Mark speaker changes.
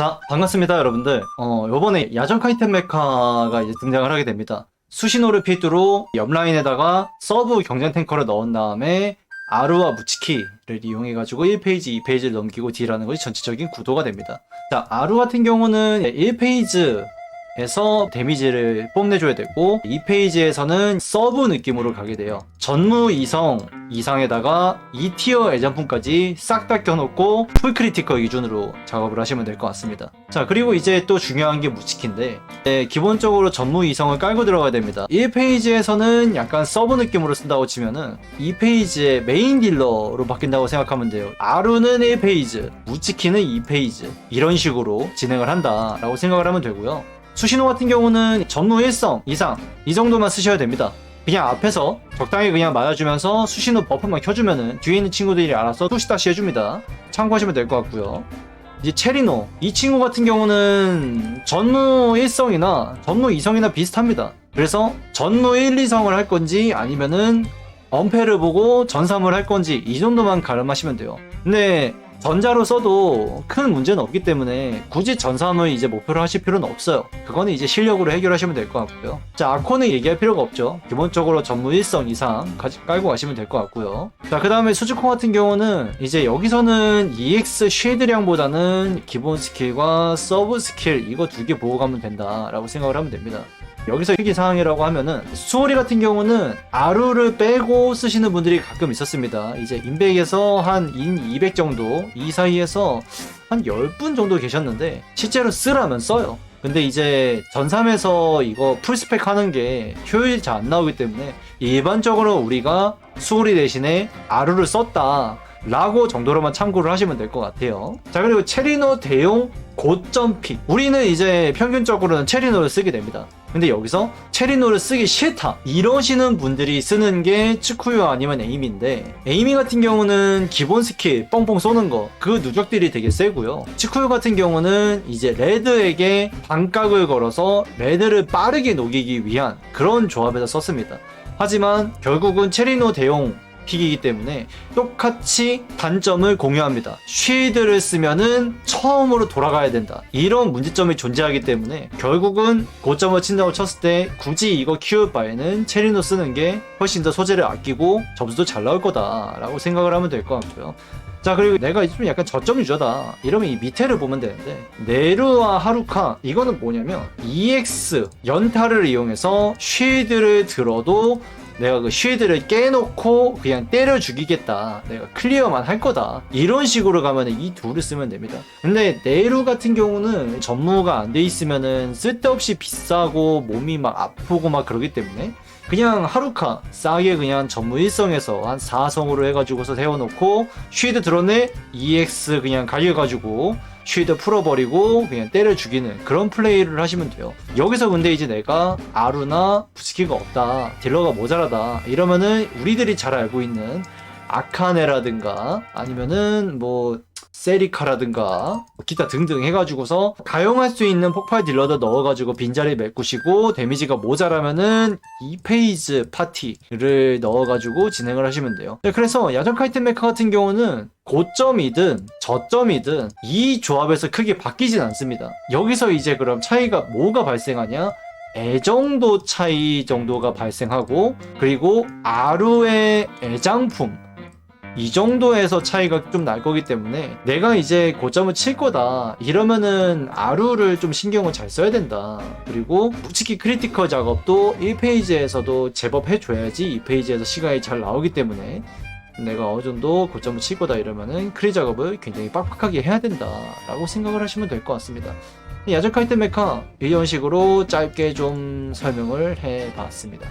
Speaker 1: 자, 반갑습니다, 여러분들. 어, 요번에 야전 카이텐 메카가 이제 등장을 하게 됩니다. 수신호를 필두로 옆라인에다가 서브 경쟁 탱커를 넣은 다음에 아루와 무치키를 이용해가지고 1페이지, 2페이지를 넘기고 딜하는 것이 전체적인 구도가 됩니다. 자, 아루 같은 경우는 1페이지 에서 데미지를 뽐내줘야 되고 2페이지에서는 서브 느낌으로 가게 돼요. 전무 이성 이상에다가 2티어 애장품까지 싹 다 껴놓고 풀크리티컬 기준으로 작업을 하시면 될 것 같습니다. 자 그리고 이제 또 중요한 게 무치키인데 네, 기본적으로 전무 이성을 깔고 들어가야 됩니다. 1페이지에서는 약간 서브 느낌으로 쓴다고 치면은 2페이지의 메인 딜러로 바뀐다고 생각하면 돼요. 아루는 1페이지 무치키는 2페이지 이런 식으로 진행을 한다라고 생각을 하면 되고요 수신호 같은 경우는 전무 일성 이상 이 정도만 쓰셔야 됩니다. 그냥 앞에서 적당히 그냥 맞아주면서 수신호 버프만 켜주면은 뒤에 있는 친구들이 알아서 푸시다시 해줍니다. 참고하시면 될 것 같고요. 이제 체리노 이 친구 같은 경우는 전무 1성이나 전무 2성이나 비슷합니다. 그래서 전무 1, 2성을 할 건지 아니면은 엄폐를 보고 전삼을 할 건지 이 정도만 가름하시면 돼요. 근데 전자로 써도 큰 문제는 없기 때문에 굳이 전삼을 이제 목표로 하실 필요는 없어요. 그거는 이제 실력으로 해결하시면 될 것 같고요. 자, 아코는 얘기할 필요가 없죠. 기본적으로 전무 1성 이상 가- 깔고 가시면 될 것 같고요. 자, 그 다음에 수즈코 같은 경우는 이제 여기서는 EX 쉐드량보다는 기본 스킬과 서브 스킬 이거 두 개 보고 가면 된다라고 생각을 하면 됩니다. 여기서 희귀 사항이라고 하면은 수호리 같은 경우는 아루를 빼고 쓰시는 분들이 가끔 있었습니다. 이제 인백에서 한 인 200 정도 이 사이에서 한 10분 정도 계셨는데 실제로 쓰라면 써요. 근데 이제 전삼에서 이거 풀스펙 하는 게 효율이 잘 안 나오기 때문에 일반적으로 우리가 수호리 대신에 아루를 썼다. 라고 정도로만 참고를 하시면 될 것 같아요. 자, 그리고 체리노 대용 고점 픽. 우리는 이제 평균적으로는 체리노를 쓰게 됩니다. 근데 여기서 체리노를 쓰기 싫다. 이러시는 분들이 쓰는 게 츠쿠요 아니면 에이미인데 에이미 같은 경우는 기본 스킬 뻥뻥 쏘는 거 그 누적들이 되게 세고요. 츠쿠요 같은 경우는 이제 레드에게 반각을 걸어서 레드를 빠르게 녹이기 위한 그런 조합에서 썼습니다. 하지만 결국은 체리노 대용 픽이기 때문에 똑같이 단점을 공유합니다. 쉴드를 쓰면은 처음으로 돌아가야 된다. 이런 문제점이 존재하기 때문에 결국은 고점을 친다고 쳤을 때 굳이 이거 키울 바에는 체리노 쓰는 게 훨씬 더 소재를 아끼고 점수도 잘 나올 거다라고 생각을 하면 될 것 같고요. 자 그리고 내가 좀 약간 저점 유저다 이러면 이 밑에를 보면 되는데 네루와 하루카 이거는 뭐냐면 EX 연타를 이용해서 쉴드를 들어도 내가 그 쉴드를 깨놓고 그냥 때려 죽이겠다. 내가 클리어만 할 거다. 이런 식으로 가면 이 둘을 쓰면 됩니다. 근데 네루 같은 경우는 전무가 안 돼 있으면은 쓸데없이 비싸고 몸이 막 아프고 막 그러기 때문에 그냥 하루카 싸게 그냥 전무 1성에서 한 4성으로 해가지고서 세워놓고 쉴드 드러내 EX 그냥 가려가지고 쉴드 풀어버리고 그냥 때려 죽이는 그런 플레이를 하시면 돼요. 여기서 근데 이제 내가 아루나 부스키가 없다, 딜러가 모자라다 이러면은 우리들이 잘 알고 있는 아카네라든가 아니면은 뭐 세리카라든가 기타 등등 해가지고서 가용할 수 있는 폭발 딜러도 넣어가지고 빈자리 메꾸시고 데미지가 모자라면은 2페이지 파티를 넣어가지고 진행을 하시면 돼요. 네, 그래서 야전 카이텐 메카 같은 경우는 고점이든 저점이든 이 조합에서 크게 바뀌진 않습니다. 여기서 이제 그럼 차이가 뭐가 발생하냐? 애정도 차이 정도가 발생하고 그리고 아루의 애장품 이 정도에서 차이가 좀 날 거기 때문에 내가 이제 고점을 칠 거다. 이러면은 아루를 좀 신경을 잘 써야 된다. 그리고 무치키 크리티컬 작업도 1페이지에서도 제법 해줘야지 2페이지에서 시간이 잘 나오기 때문에 내가 어느 정도 고점을 칠 거다 이러면은 크리 작업을 굉장히 빡빡하게 해야 된다 라고 생각을 하시면 될 것 같습니다. 야적 카이텐 메카 이런 식으로 짧게 좀 설명을 해 봤습니다